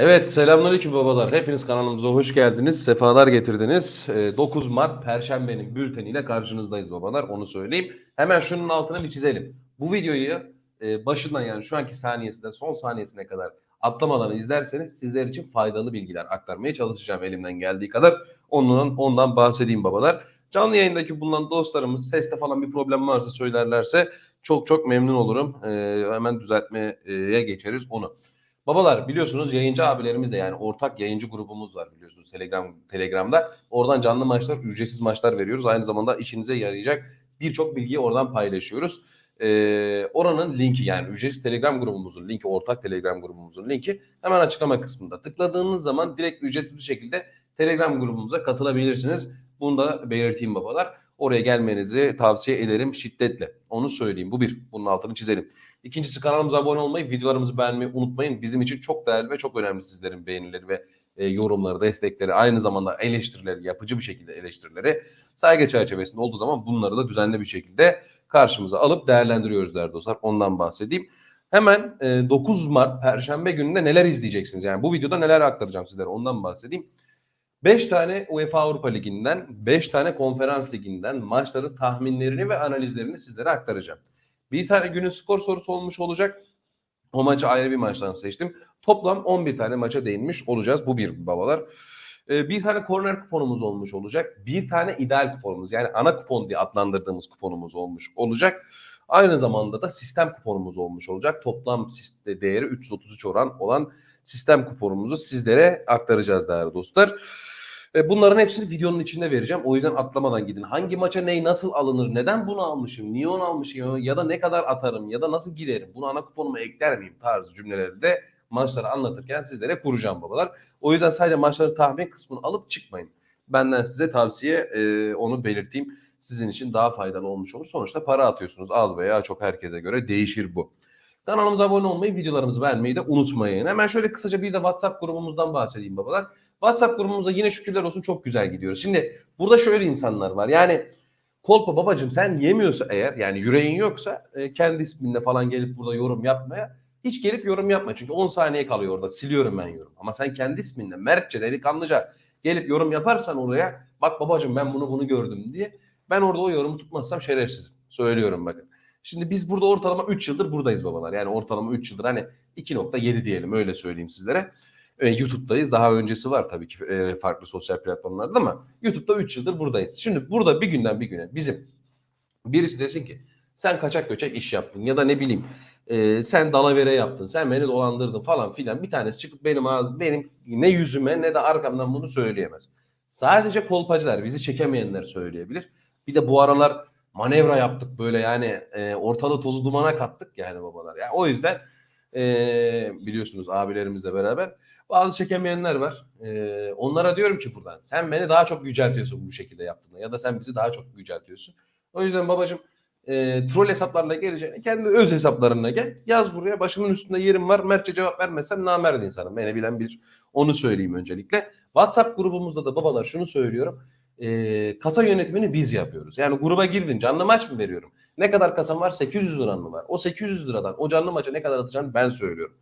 Evet selamünaleyküm babalar. Hepiniz kanalımıza hoş geldiniz. Sefalar getirdiniz. Ee, 9 Mart Perşembe'nin bülteniyle karşınızdayız babalar. Onu söyleyeyim. Hemen şunun altına bir çizelim. Bu videoyu e, başından yani şu anki saniyesinden son saniyesine kadar atlamadan izlerseniz sizler için faydalı bilgiler aktarmaya çalışacağım elimden geldiği kadar. Ondan, ondan bahsedeyim babalar. Canlı yayındaki bulunan dostlarımız seste falan bir problem varsa söylerlerse çok çok memnun olurum. Ee, hemen düzeltmeye geçeriz onu. Babalar biliyorsunuz yayıncı abilerimiz de yani ortak yayıncı grubumuz var biliyorsunuz Telegram Telegram'da. Oradan canlı maçlar, ücretsiz maçlar veriyoruz. Aynı zamanda işinize yarayacak birçok bilgiyi oradan paylaşıyoruz. Ee, oranın linki yani ücretsiz Telegram grubumuzun linki, ortak Telegram grubumuzun linki hemen açıklama kısmında. Tıkladığınız zaman direkt ücretli bir şekilde Telegram grubumuza katılabilirsiniz. Bunu da belirteyim babalar. Oraya gelmenizi tavsiye ederim şiddetle. Onu söyleyeyim. Bu bir. Bunun altını çizelim. İkincisi kanalımıza abone olmayı, videolarımızı beğenmeyi unutmayın. Bizim için çok değerli ve çok önemli sizlerin beğenileri ve e, yorumları, destekleri, aynı zamanda eleştirileri, yapıcı bir şekilde eleştirileri saygı çerçevesinde olduğu zaman bunları da düzenli bir şekilde karşımıza alıp değerlendiriyoruz değerli dostlar. Ondan bahsedeyim. Hemen e, 9 Mart Perşembe gününde neler izleyeceksiniz? Yani bu videoda neler aktaracağım sizlere ondan bahsedeyim. 5 tane UEFA Avrupa Ligi'nden, 5 tane Konferans Ligi'nden maçların tahminlerini ve analizlerini sizlere aktaracağım. Bir tane günün skor sorusu olmuş olacak. O maçı ayrı bir maçtan seçtim. Toplam 11 tane maça değinmiş olacağız. Bu bir babalar. Ee, bir tane korner kuponumuz olmuş olacak. Bir tane ideal kuponumuz yani ana kupon diye adlandırdığımız kuponumuz olmuş olacak. Aynı zamanda da sistem kuponumuz olmuş olacak. Toplam değeri 333 oran olan sistem kuponumuzu sizlere aktaracağız değerli dostlar. Ve bunların hepsini videonun içinde vereceğim. O yüzden atlamadan gidin. Hangi maça ney nasıl alınır? Neden bunu almışım? Niye onu almışım? Ya da ne kadar atarım? Ya da nasıl girerim? Bunu ana kuponuma ekler miyim? Tarzı cümleleri de maçları anlatırken sizlere kuracağım babalar. O yüzden sadece maçları tahmin kısmını alıp çıkmayın. Benden size tavsiye e, onu belirteyim. Sizin için daha faydalı olmuş olur. Sonuçta para atıyorsunuz. Az veya çok herkese göre değişir bu. Kanalımıza abone olmayı, videolarımızı beğenmeyi de unutmayın. Hemen şöyle kısaca bir de WhatsApp grubumuzdan bahsedeyim babalar. WhatsApp grubumuza yine şükürler olsun çok güzel gidiyoruz. Şimdi burada şöyle insanlar var. Yani Kolpa babacım sen yemiyorsa eğer yani yüreğin yoksa e, kendi isminle falan gelip burada yorum yapmaya hiç gelip yorum yapma. Çünkü 10 saniye kalıyor orada siliyorum ben yorum. Ama sen kendi isminle Mertçe delikanlıca gelip yorum yaparsan oraya bak babacım ben bunu bunu gördüm diye ben orada o yorumu tutmazsam şerefsizim. Söylüyorum bakın. Şimdi biz burada ortalama 3 yıldır buradayız babalar. Yani ortalama 3 yıldır hani 2.7 diyelim öyle söyleyeyim sizlere. E, YouTube'dayız. Daha öncesi var tabii ki e, farklı sosyal platformlarda ama YouTube'da 3 yıldır buradayız. Şimdi burada bir günden bir güne bizim birisi desin ki sen kaçak göçek iş yaptın ya da ne bileyim e, sen dalavere yaptın, sen beni dolandırdın falan filan bir tanesi çıkıp benim ağzım, benim ne yüzüme ne de arkamdan bunu söyleyemez. Sadece kolpacılar, bizi çekemeyenler söyleyebilir. Bir de bu aralar manevra yaptık böyle yani e, ortalığı tozu dumana kattık yani babalar. Yani o yüzden e, biliyorsunuz abilerimizle beraber bazı çekemeyenler var. Ee, onlara diyorum ki buradan sen beni daha çok yüceltiyorsun bu şekilde yaptığında ya da sen bizi daha çok yüceltiyorsun. O yüzden babacım e, troll hesaplarla geleceğine kendi öz hesaplarına gel. Yaz buraya başımın üstünde yerim var. Mertçe cevap vermezsem namerd insanım. Beni bilen bilir. Onu söyleyeyim öncelikle. WhatsApp grubumuzda da babalar şunu söylüyorum. E, kasa yönetimini biz yapıyoruz. Yani gruba girdin canlı maç mı veriyorum? Ne kadar kasam var? 800 liran mı var? O 800 liradan o canlı maça ne kadar atacağını ben söylüyorum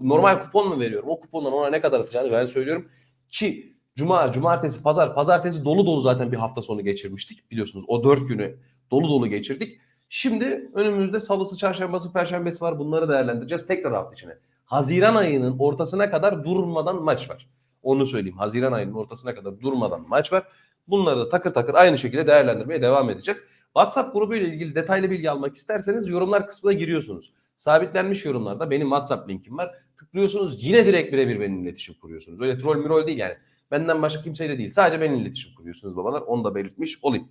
normal kupon mu veriyorum? O kupondan ona ne kadar atacağını ben söylüyorum. Ki cuma, cumartesi, pazar, pazartesi dolu dolu zaten bir hafta sonu geçirmiştik. Biliyorsunuz o dört günü dolu dolu geçirdik. Şimdi önümüzde salısı, çarşambası, perşembesi var. Bunları değerlendireceğiz tekrar hafta içine. Haziran ayının ortasına kadar durmadan maç var. Onu söyleyeyim. Haziran ayının ortasına kadar durmadan maç var. Bunları da takır takır aynı şekilde değerlendirmeye devam edeceğiz. WhatsApp grubu ile ilgili detaylı bilgi almak isterseniz yorumlar kısmına giriyorsunuz. Sabitlenmiş yorumlarda benim WhatsApp linkim var. Tıklıyorsunuz yine direkt birebir benimle iletişim kuruyorsunuz. Öyle troll mirol değil yani. Benden başka kimseyle değil. Sadece benimle iletişim kuruyorsunuz babalar. Onu da belirtmiş olayım.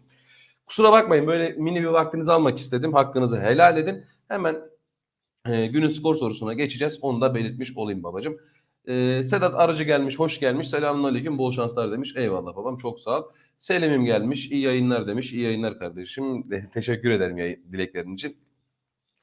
Kusura bakmayın böyle mini bir vaktinizi almak istedim. Hakkınızı helal edin. Hemen e, günün skor sorusuna geçeceğiz. Onu da belirtmiş olayım babacığım. E, Sedat Arıcı gelmiş, hoş gelmiş. Selamun aleyküm, bol şanslar demiş. Eyvallah babam, çok sağ ol. Selim'im gelmiş, iyi yayınlar demiş. İyi yayınlar kardeşim. Teşekkür ederim dileklerin için.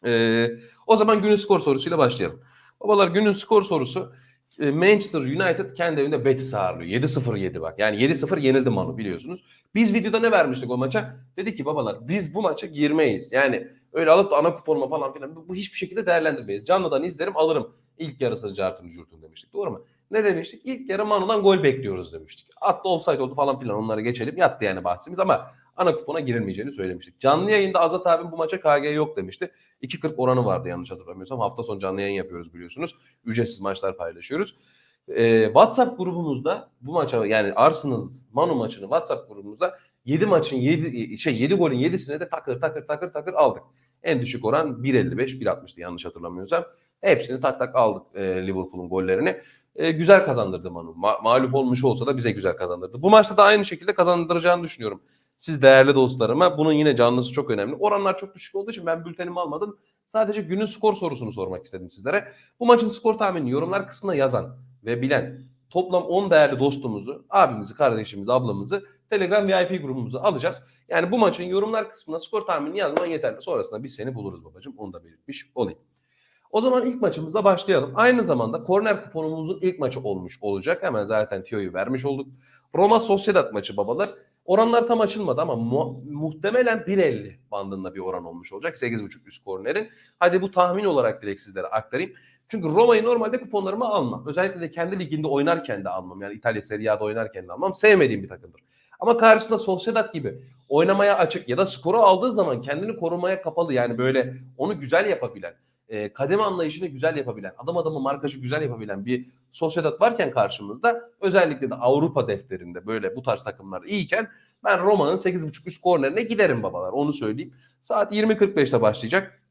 Ee, o zaman günün skor sorusuyla başlayalım. Babalar günün skor sorusu e, Manchester United kendi evinde Betis ağırlıyor. 7-0 yedi bak. Yani 7-0 yenildi Manu biliyorsunuz. Biz videoda ne vermiştik o maça? Dedik ki babalar biz bu maça girmeyiz. Yani öyle alıp da ana kuponuma falan filan bu, hiçbir şekilde değerlendirmeyiz. Canlıdan izlerim alırım. İlk yarısını cartını curtun demiştik. Doğru mu? Ne demiştik? İlk yarı Manu'dan gol bekliyoruz demiştik. Attı offside oldu falan filan onları geçelim. Yattı yani bahsimiz ama ana kupona girilmeyeceğini söylemiştik. Canlı yayında Azat abim bu maça KG yok demişti. 2.40 oranı vardı yanlış hatırlamıyorsam. Hafta sonu canlı yayın yapıyoruz biliyorsunuz. Ücretsiz maçlar paylaşıyoruz. Ee, WhatsApp grubumuzda bu maça yani Arsenal Manu maçını WhatsApp grubumuzda 7 maçın 7 şey 7 golün 7'sine de takır takır takır takır aldık. En düşük oran 1.55 1.60'tı yanlış hatırlamıyorsam. Hepsini tak tak aldık e, Liverpool'un gollerini. E, güzel kazandırdı Manu. Ma- mağlup olmuş olsa da bize güzel kazandırdı. Bu maçta da aynı şekilde kazandıracağını düşünüyorum. Siz değerli dostlarıma bunun yine canlısı çok önemli. Oranlar çok düşük olduğu için ben bültenimi almadım. Sadece günün skor sorusunu sormak istedim sizlere. Bu maçın skor tahmini yorumlar kısmına yazan ve bilen toplam 10 değerli dostumuzu, abimizi, kardeşimizi, ablamızı Telegram VIP grubumuza alacağız. Yani bu maçın yorumlar kısmına skor tahmini yazman yeterli. Sonrasında biz seni buluruz babacığım. Onu da belirtmiş olayım. O zaman ilk maçımızla başlayalım. Aynı zamanda korner kuponumuzun ilk maçı olmuş olacak. Hemen zaten Tio'yu vermiş olduk. Roma Sociedad maçı babalar. Oranlar tam açılmadı ama mu- muhtemelen 1.50 bandında bir oran olmuş olacak. 8.5 üst kornerin. Hadi bu tahmin olarak direkt sizlere aktarayım. Çünkü Roma'yı normalde kuponlarıma almam. Özellikle de kendi liginde oynarken de almam. Yani İtalya Serie A'da oynarken de almam. Sevmediğim bir takımdır. Ama karşısında Sociedad gibi oynamaya açık ya da skoru aldığı zaman kendini korumaya kapalı yani böyle onu güzel yapabilen, e, kademe anlayışını güzel yapabilen, adam adamı markajı güzel yapabilen bir Sociedad varken karşımızda özellikle de Avrupa defterinde böyle bu tarz takımlar iyiyken ben Roma'nın 8.5 üst kornerine giderim babalar onu söyleyeyim. Saat 20.45'te başlayacak.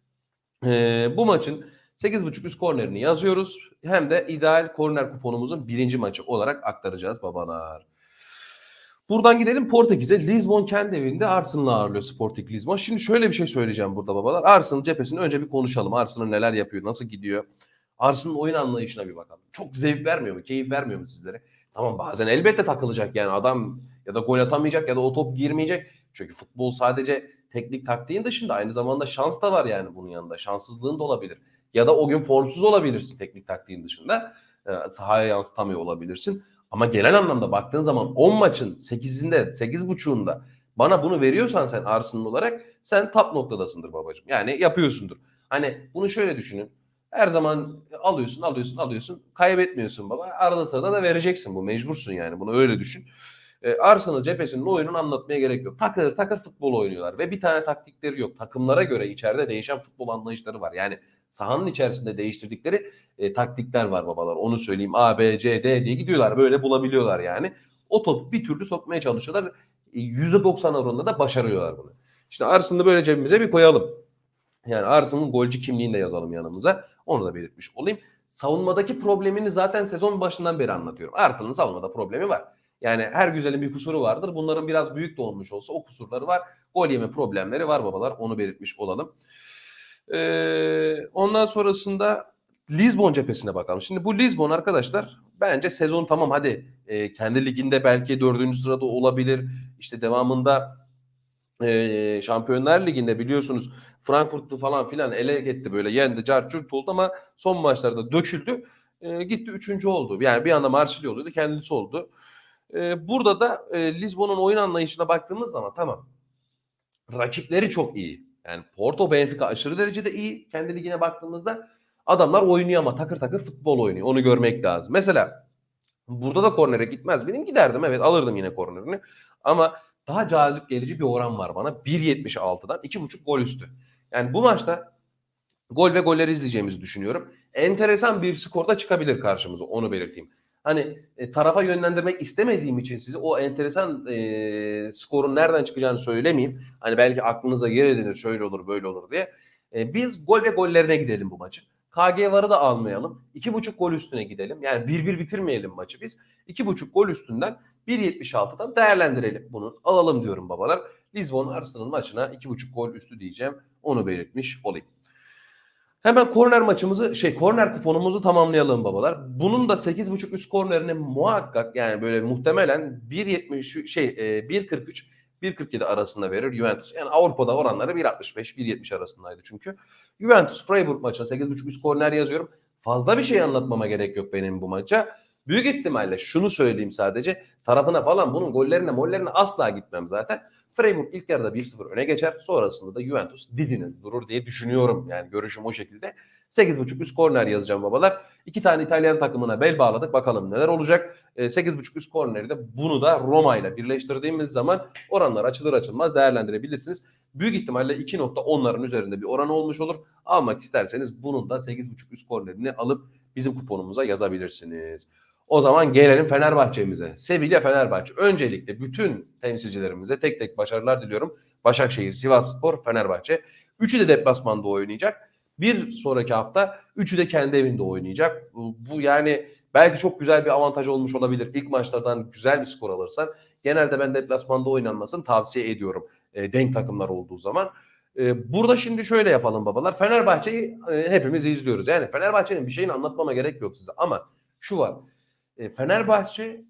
E, bu maçın 8.5 üst kornerini yazıyoruz. Hem de ideal korner kuponumuzun birinci maçı olarak aktaracağız babalar. Buradan gidelim Portekiz'e. Lisbon kendi evinde Arsenal'ı ağırlıyor Sporting Lisbon. Şimdi şöyle bir şey söyleyeceğim burada babalar. Arsenal cephesini önce bir konuşalım. Arsenal neler yapıyor, nasıl gidiyor? Arsenal'ın oyun anlayışına bir bakalım. Çok zevk vermiyor mu, keyif vermiyor mu sizlere? Tamam bazen elbette takılacak yani adam ya da gol atamayacak ya da o top girmeyecek. Çünkü futbol sadece teknik taktiğin dışında aynı zamanda şans da var yani bunun yanında. Şanssızlığın da olabilir. Ya da o gün formsuz olabilirsin teknik taktiğin dışında. Ee, sahaya yansıtamıyor olabilirsin. Ama genel anlamda baktığın zaman 10 maçın 8'inde, 8.5'unda bana bunu veriyorsan sen Arsenal olarak sen top noktadasındır babacığım. Yani yapıyorsundur. Hani bunu şöyle düşünün. Her zaman alıyorsun, alıyorsun, alıyorsun. Kaybetmiyorsun baba. Arada sırada da vereceksin bu. Mecbursun yani. Bunu öyle düşün. Ee, Arsenal cephesinin oyununu anlatmaya gerek yok. Takır takır futbol oynuyorlar ve bir tane taktikleri yok. Takımlara göre içeride değişen futbol anlayışları var. Yani sahanın içerisinde değiştirdikleri e, taktikler var babalar. Onu söyleyeyim. A, B, C, D diye gidiyorlar. Böyle bulabiliyorlar yani. O topu bir türlü sokmaya çalışıyorlar. E, %90 oranında da başarıyorlar bunu. İşte Arsenal'ı böyle cebimize bir koyalım. Yani Arsenal'ın golcü kimliğini de yazalım yanımıza. Onu da belirtmiş olayım. Savunmadaki problemini zaten sezon başından beri anlatıyorum. Arsenal'ın savunmada problemi var. Yani her güzelin bir kusuru vardır. Bunların biraz büyük de olmuş olsa o kusurları var. Gol yeme problemleri var babalar. Onu belirtmiş olalım. Ee, ondan sonrasında Lisbon cephesine bakalım. Şimdi bu Lisbon arkadaşlar bence sezon tamam hadi e, kendi liginde belki dördüncü sırada olabilir. İşte devamında e, Şampiyonlar Ligi'nde biliyorsunuz Frankfurt'u falan filan ele etti böyle yendi carçurt oldu ama son maçlarda döküldü. E, gitti üçüncü oldu. Yani bir anda Marsilya oluyordu kendisi oldu. E, burada da e, Lisbon'un oyun anlayışına baktığımız zaman tamam rakipleri çok iyi. Yani Porto, Benfica aşırı derecede iyi. Kendi ligine baktığımızda adamlar oynuyor ama takır takır futbol oynuyor. Onu görmek lazım. Mesela burada da kornere gitmez. Benim giderdim evet alırdım yine kornerini. Ama daha cazip gelici bir oran var bana. 1.76'dan 2.5 gol üstü. Yani bu maçta gol ve golleri izleyeceğimizi düşünüyorum. Enteresan bir skorda çıkabilir karşımıza onu belirteyim. Hani e, tarafa yönlendirmek istemediğim için sizi o enteresan e, skorun nereden çıkacağını söylemeyeyim. Hani belki aklınıza yer edinir şöyle olur böyle olur diye. E, biz gol ve gollerine gidelim bu maçın. KG varı da almayalım. 2.5 gol üstüne gidelim. Yani 1-1 bitirmeyelim maçı biz. 2.5 gol üstünden 1.76'dan değerlendirelim bunu. Alalım diyorum babalar. Lisbon Arsenal maçına 2.5 gol üstü diyeceğim. Onu belirtmiş olayım. Hemen korner maçımızı şey korner kuponumuzu tamamlayalım babalar. Bunun da 8.5 üst kornerini muhakkak yani böyle muhtemelen 1.70 şey e, 1.43 1.47 arasında verir Juventus. Yani Avrupa'da oranları 1.65 1.70 arasındaydı çünkü. Juventus Freiburg maçına 8.5 üst korner yazıyorum. Fazla bir şey anlatmama gerek yok benim bu maça. Büyük ihtimalle şunu söyleyeyim sadece. Tarafına falan bunun gollerine mollerine asla gitmem zaten. Freiburg ilk yarıda 1-0 öne geçer. Sonrasında da Juventus didinin durur diye düşünüyorum. Yani görüşüm o şekilde. 8.5 üst korner yazacağım babalar. İki tane İtalyan takımına bel bağladık. Bakalım neler olacak. E, 8.5 üst korneri de bunu da Roma ile birleştirdiğimiz zaman oranlar açılır açılmaz değerlendirebilirsiniz. Büyük ihtimalle 2.10'ların üzerinde bir oran olmuş olur. Almak isterseniz bunun da 8.5 üst kornerini alıp bizim kuponumuza yazabilirsiniz. O zaman gelelim Fenerbahçe'mize. Sevilla Fenerbahçe. Öncelikle bütün temsilcilerimize tek tek başarılar diliyorum. Başakşehir, Sivasspor, Fenerbahçe. Üçü de deplasmanda oynayacak. Bir sonraki hafta üçü de kendi evinde oynayacak. Bu, bu yani belki çok güzel bir avantaj olmuş olabilir. İlk maçlardan güzel bir skor alırsan genelde ben deplasmanda oynanmasını tavsiye ediyorum. E, denk takımlar olduğu zaman. E, burada şimdi şöyle yapalım babalar. Fenerbahçe'yi e, hepimiz izliyoruz. Yani Fenerbahçe'nin bir şeyini anlatmama gerek yok size. Ama şu var. E, Fenerbahçe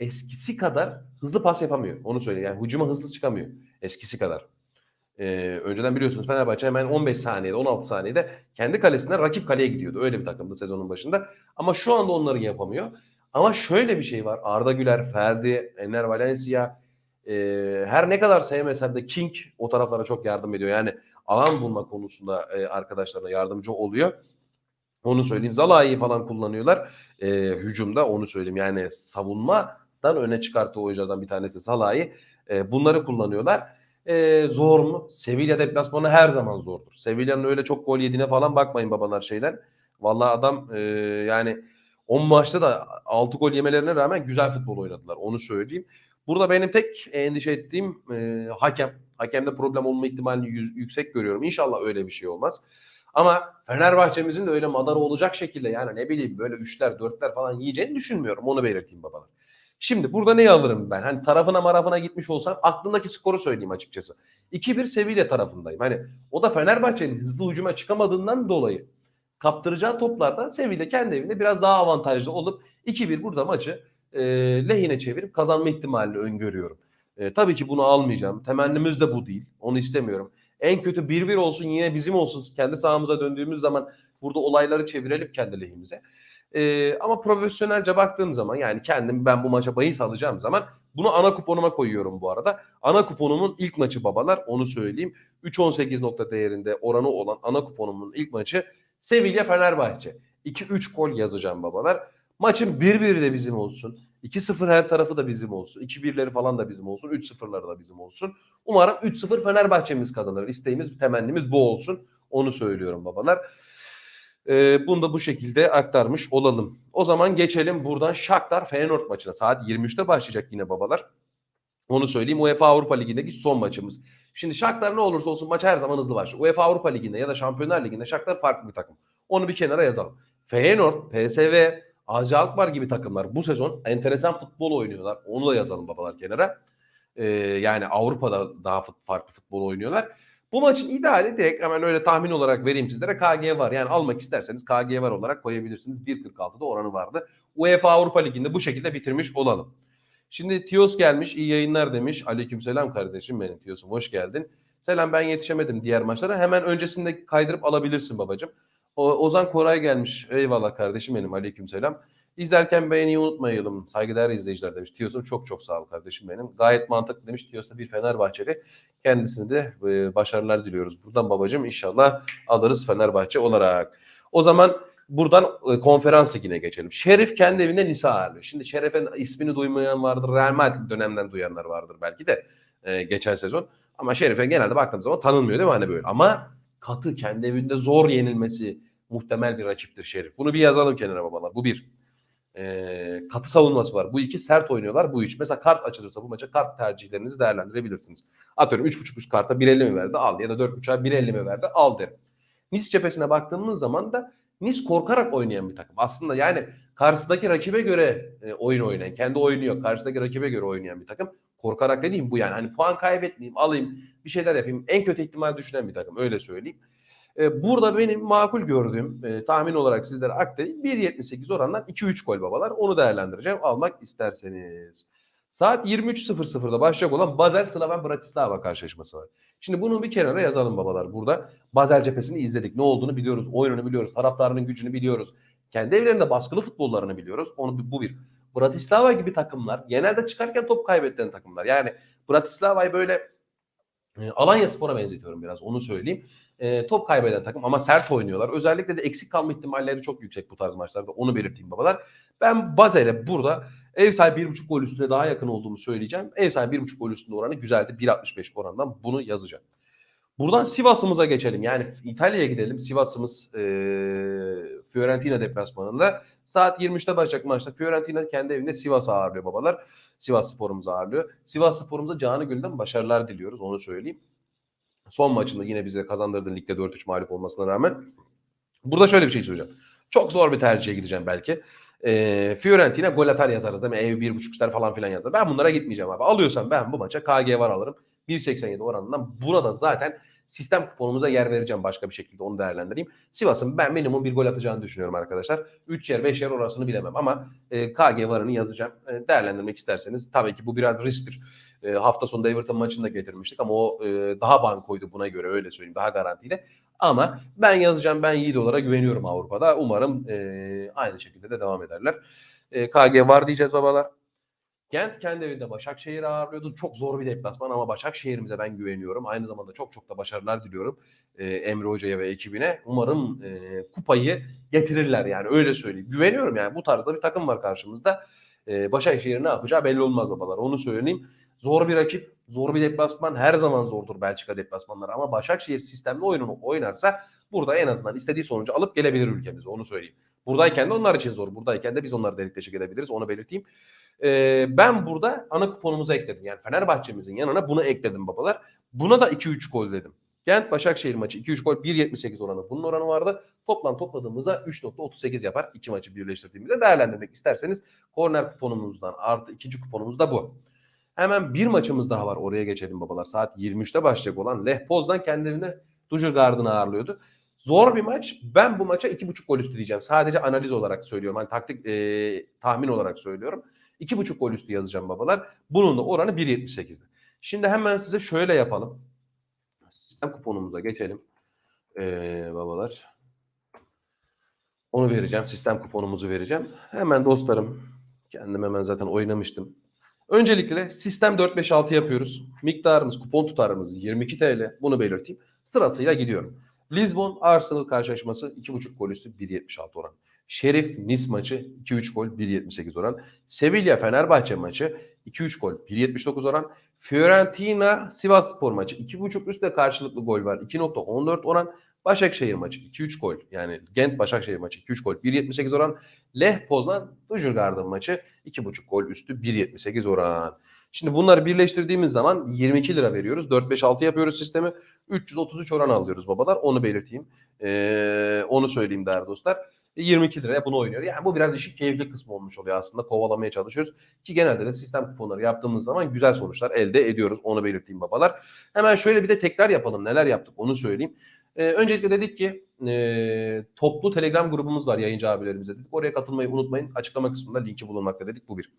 eskisi kadar hızlı pas yapamıyor. Onu söyleyeyim. Yani hücuma hızlı çıkamıyor. Eskisi kadar. E, önceden biliyorsunuz Fenerbahçe hemen 15 saniyede 16 saniyede kendi kalesinden rakip kaleye gidiyordu. Öyle bir takımdı sezonun başında. Ama şu anda onları yapamıyor. Ama şöyle bir şey var. Arda Güler, Ferdi, Enner Valencia e, her ne kadar sevmesem de King o taraflara çok yardım ediyor. Yani alan bulma konusunda e, arkadaşlarına yardımcı oluyor. Onu söyleyeyim. Zalai'yi falan kullanıyorlar. E, hücumda onu söyleyeyim. Yani savunmadan öne çıkarttığı oyunculardan bir tanesi Zalai. E, bunları kullanıyorlar. E, zor mu? Sevilla deplasmanı her zaman zordur. Sevilla'nın öyle çok gol yediğine falan bakmayın babalar şeyler. Vallahi adam e, yani 10 maçta da 6 gol yemelerine rağmen güzel futbol oynadılar. Onu söyleyeyim. Burada benim tek endişe ettiğim e, hakem. Hakemde problem olma ihtimalini yüz- yüksek görüyorum. İnşallah öyle bir şey olmaz. Ama Fenerbahçe'mizin de öyle madara olacak şekilde yani ne bileyim böyle üçler dörtler falan yiyeceğini düşünmüyorum. Onu belirteyim babalar. Şimdi burada neyi alırım ben? Hani tarafına marafına gitmiş olsam aklımdaki skoru söyleyeyim açıkçası. 2-1 Sevilla tarafındayım. Hani o da Fenerbahçe'nin hızlı hücuma çıkamadığından dolayı kaptıracağı toplardan Sevilla kendi evinde biraz daha avantajlı olup 2-1 burada maçı e, lehine çevirip kazanma ihtimalini öngörüyorum. E, tabii ki bunu almayacağım. Temennimiz de bu değil. Onu istemiyorum. En kötü 1-1 olsun yine bizim olsun. Kendi sahamıza döndüğümüz zaman burada olayları çevirelim kendi lehimize. E, ama profesyonelce baktığım zaman yani kendim ben bu maça bahis alacağım zaman bunu ana kuponuma koyuyorum bu arada. Ana kuponumun ilk maçı babalar onu söyleyeyim. 3.18 nokta değerinde oranı olan ana kuponumun ilk maçı Sevilla Fenerbahçe. 2-3 gol yazacağım babalar. Maçın 1-1 de bizim olsun. 2-0 her tarafı da bizim olsun. 2-1'leri falan da bizim olsun. 3-0'ları da bizim olsun. Umarım 3-0 Fenerbahçe'miz kazanır. İsteğimiz, temennimiz bu olsun. Onu söylüyorum babalar. Ee, bunu da bu şekilde aktarmış olalım. O zaman geçelim buradan Shakhtar Feyenoord maçına. Saat 23'te başlayacak yine babalar. Onu söyleyeyim. UEFA Avrupa Ligi'ndeki son maçımız. Şimdi Shakhtar ne olursa olsun maç her zaman hızlı başlıyor. UEFA Avrupa Ligi'nde ya da Şampiyonlar Ligi'nde Shakhtar farklı bir takım. Onu bir kenara yazalım. Feyenoord, PSV, AZ Alkmaar gibi takımlar bu sezon enteresan futbol oynuyorlar. Onu da yazalım babalar kenara. Ee, yani Avrupa'da daha farklı futbol oynuyorlar. Bu maçın ideali direkt hemen öyle tahmin olarak vereyim sizlere KG var. Yani almak isterseniz KG var olarak koyabilirsiniz. 1.46'da oranı vardı. UEFA Avrupa Ligi'nde bu şekilde bitirmiş olalım. Şimdi Tios gelmiş. iyi yayınlar demiş. Aleykümselam kardeşim benim Tios'um. Hoş geldin. Selam ben yetişemedim diğer maçlara. Hemen öncesinde kaydırıp alabilirsin babacığım. Ozan Koray gelmiş. Eyvallah kardeşim benim. Aleykümselam. İzlerken beğeniyi unutmayalım. Saygıdeğer izleyiciler demiş. Tios'um çok çok sağ ol kardeşim benim. Gayet mantıklı demiş. Tios da bir Fenerbahçeli. Kendisine de e, başarılar diliyoruz. Buradan babacığım inşallah alırız Fenerbahçe olarak. O zaman buradan e, konferans ligine geçelim. Şerif kendi evinde Nisa ağırlıyor. Şimdi Şerif'in ismini duymayan vardır. Real Madrid dönemden duyanlar vardır belki de e, geçen sezon. Ama Şerif'e genelde baktığımız zaman tanınmıyor değil mi hani böyle. Ama katı kendi evinde zor yenilmesi muhtemel bir rakiptir Şerif. Bunu bir yazalım kenara babalar. Bu bir. E, katı savunması var. Bu iki sert oynuyorlar. Bu üç. Mesela kart açılırsa bu maça kart tercihlerinizi değerlendirebilirsiniz. Atıyorum 3.5 üst karta 1.50 mi verdi? Al. Ya da 4.5'a 1.50 mi verdi? Al derim. Nice cephesine baktığımız zaman da Nice korkarak oynayan bir takım. Aslında yani karşıdaki rakibe göre e, oyun oynayan, kendi oynuyor. Karşıdaki rakibe göre oynayan bir takım. Korkarak dediğim bu yani. Hani puan kaybetmeyeyim, alayım, bir şeyler yapayım. En kötü ihtimal düşünen bir takım. Öyle söyleyeyim. E, burada benim makul gördüğüm e, tahmin olarak sizlere aktarayım. 1.78 orandan 2-3 gol babalar. Onu değerlendireceğim. Almak isterseniz. Saat 23.00'da başlayacak olan Basel Slaven Bratislava karşılaşması var. Şimdi bunu bir kenara yazalım babalar burada. Basel cephesini izledik. Ne olduğunu biliyoruz. Oyununu biliyoruz. Taraftarının gücünü biliyoruz. Kendi evlerinde baskılı futbollarını biliyoruz. Onu bu bir. Bratislava gibi takımlar genelde çıkarken top kaybeden takımlar. Yani Bratislava'yı böyle E, Alanya Spor'a benzetiyorum biraz onu söyleyeyim. E, top kaybeden takım ama sert oynuyorlar. Özellikle de eksik kalma ihtimalleri çok yüksek bu tarz maçlarda. Onu belirteyim babalar. Ben bazeyle burada ev sahibi 1.5 gol üstüne daha yakın olduğumu söyleyeceğim. Ev sahibi 1.5 gol üstünde oranı güzeldi. 1.65 orandan bunu yazacağım. Buradan Sivas'ımıza geçelim. Yani İtalya'ya gidelim. Sivas'ımız e, Fiorentina deplasmanında. Saat 23'te başlayacak maçta Fiorentina kendi evinde Sivas'ı ağırlıyor babalar. Sivas sporumuzu ağırlıyor. Sivas sporumuza canı gönülden başarılar diliyoruz onu söyleyeyim. Son maçında yine bize kazandırdı ligde 4-3 mağlup olmasına rağmen. Burada şöyle bir şey söyleyeceğim. Çok zor bir tercihe gideceğim belki. E, Fiorentina gol atar yazarız değil mi? Ev 1.5 ister falan filan yazar. Ben bunlara gitmeyeceğim abi. Alıyorsam ben bu maça KG var alırım. 1.87 oranından buna da zaten sistem kuponumuza yer vereceğim başka bir şekilde onu değerlendireyim. Sivas'ın ben minimum bir gol atacağını düşünüyorum arkadaşlar. 3 yer 5 yer orasını bilemem ama e, KG varını yazacağım. E, değerlendirmek isterseniz tabii ki bu biraz risktir. E, hafta sonunda Everton maçını da getirmiştik ama o e, daha bankoydu buna göre öyle söyleyeyim daha garantili. Ama ben yazacağım ben Yiğidolara güveniyorum Avrupa'da. Umarım e, aynı şekilde de devam ederler. E, KG var diyeceğiz babalar. Gent kendi evinde Başakşehir'i ağırlıyordu. Çok zor bir deplasman ama Başakşehir'imize ben güveniyorum. Aynı zamanda çok çok da başarılar diliyorum e, Emre Hoca'ya ve ekibine. Umarım e, kupayı getirirler yani öyle söyleyeyim. Güveniyorum yani bu tarzda bir takım var karşımızda. E, Başakşehir'in ne yapacağı belli olmaz babalar onu söyleyeyim. Zor bir rakip, zor bir deplasman. Her zaman zordur Belçika deplasmanları ama Başakşehir sistemli oyununu oynarsa burada en azından istediği sonucu alıp gelebilir ülkemize onu söyleyeyim. Buradayken de onlar için zor. Buradayken de biz onları delik edebiliriz. Onu belirteyim. Ee, ben burada ana kuponumuza ekledim. Yani Fenerbahçe'mizin yanına bunu ekledim babalar. Buna da 2-3 gol dedim. Gent Başakşehir maçı 2-3 gol 1.78 oranı. Bunun oranı vardı. Toplam topladığımızda 3.38 yapar. İki maçı birleştirdiğimizde değerlendirmek isterseniz korner kuponumuzdan artı ikinci kuponumuz da bu. Hemen bir maçımız daha var. Oraya geçelim babalar. Saat 23'te başlayacak olan Lech Poznan kendini Dujurgard'ını ağırlıyordu. Zor bir maç. Ben bu maça 2.5 gol üstü diyeceğim. Sadece analiz olarak söylüyorum. Hani taktik e, tahmin olarak söylüyorum. 2.5 gol üstü yazacağım babalar. Bunun da oranı 1.78'di. Şimdi hemen size şöyle yapalım. Sistem kuponumuza geçelim. Ee, babalar. Onu vereceğim. Sistem kuponumuzu vereceğim. Hemen dostlarım. Kendim hemen zaten oynamıştım. Öncelikle sistem 4-5-6 yapıyoruz. Miktarımız, kupon tutarımız 22 TL. Bunu belirteyim. Sırasıyla gidiyorum. Lisbon Arsenal karşılaşması 2.5 gol üstü 1.76 oran. Şerif Nice maçı 2-3 gol 1.78 oran. Sevilla Fenerbahçe maçı 2-3 gol 1.79 oran. Fiorentina Sivas Spor maçı 2.5 üstte karşılıklı gol var 2.14 oran. Başakşehir maçı 2-3 gol yani Gent Başakşehir maçı 2-3 gol 1.78 oran. Leh Poznan Dujurgard'ın maçı 2.5 gol üstü 1.78 oran. Şimdi bunları birleştirdiğimiz zaman 22 lira veriyoruz. 4-5-6 yapıyoruz sistemi. 333 oran alıyoruz babalar. Onu belirteyim. Ee, onu söyleyeyim değerli dostlar. 22 liraya bunu oynuyor. Yani bu biraz işin keyifli kısmı olmuş oluyor aslında. Kovalamaya çalışıyoruz. Ki genelde de sistem kuponları yaptığımız zaman güzel sonuçlar elde ediyoruz. Onu belirteyim babalar. Hemen şöyle bir de tekrar yapalım. Neler yaptık onu söyleyeyim. Ee, öncelikle dedik ki e, toplu telegram grubumuz var yayıncı abilerimize dedik. Oraya katılmayı unutmayın. Açıklama kısmında linki bulunmakta dedik. Bu bir.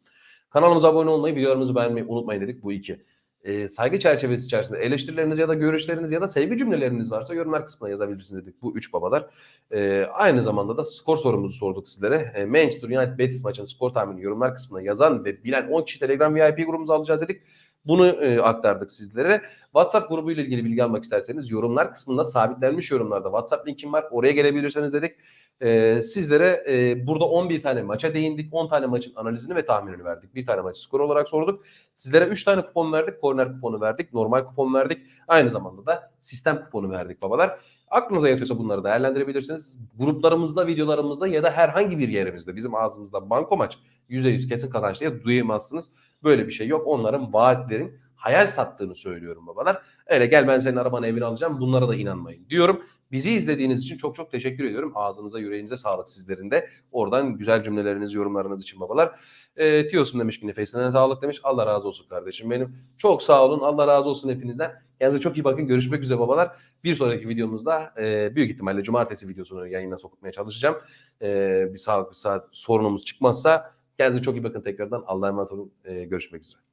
Kanalımıza abone olmayı, videolarımızı beğenmeyi unutmayın dedik. Bu iki. E, saygı çerçevesi içerisinde eleştirileriniz ya da görüşleriniz ya da sevgi cümleleriniz varsa yorumlar kısmına yazabilirsiniz dedik. Bu üç babalar. E, aynı zamanda da skor sorumuzu sorduk sizlere. E, Manchester United Betis maçının skor tahmini yorumlar kısmına yazan ve bilen 10 kişi Telegram VIP grubumuza alacağız dedik. Bunu e, aktardık sizlere. WhatsApp grubu ile ilgili bilgi almak isterseniz yorumlar kısmında sabitlenmiş yorumlarda WhatsApp linkim var. Oraya gelebilirseniz dedik. E, sizlere e, burada 11 tane maça değindik. 10 tane maçın analizini ve tahminini verdik. Bir tane maçı skor olarak sorduk. Sizlere 3 tane kupon verdik. Korner kuponu verdik. Normal kupon verdik. Aynı zamanda da sistem kuponu verdik babalar. Aklınıza yatıyorsa bunları değerlendirebilirsiniz. Gruplarımızda, videolarımızda ya da herhangi bir yerimizde bizim ağzımızda banko maç %100 kesin kazanç diye duyamazsınız. Böyle bir şey yok. Onların vaatlerin hayal sattığını söylüyorum babalar. Öyle gel ben senin arabanı evine alacağım bunlara da inanmayın diyorum. Bizi izlediğiniz için çok çok teşekkür ediyorum. Ağzınıza yüreğinize sağlık sizlerin de. Oradan güzel cümleleriniz, yorumlarınız için babalar. E, Tiyosun demiş ki nefesine sağlık demiş. Allah razı olsun kardeşim benim. Çok sağ olun. Allah razı olsun hepinizden. Kendinize çok iyi bakın. Görüşmek üzere babalar. Bir sonraki videomuzda e, büyük ihtimalle cumartesi videosunu yayına sokmaya çalışacağım. E, bir sağlık bir saat sorunumuz çıkmazsa kendinize çok iyi bakın tekrardan. Allah'a emanet olun. E, görüşmek üzere.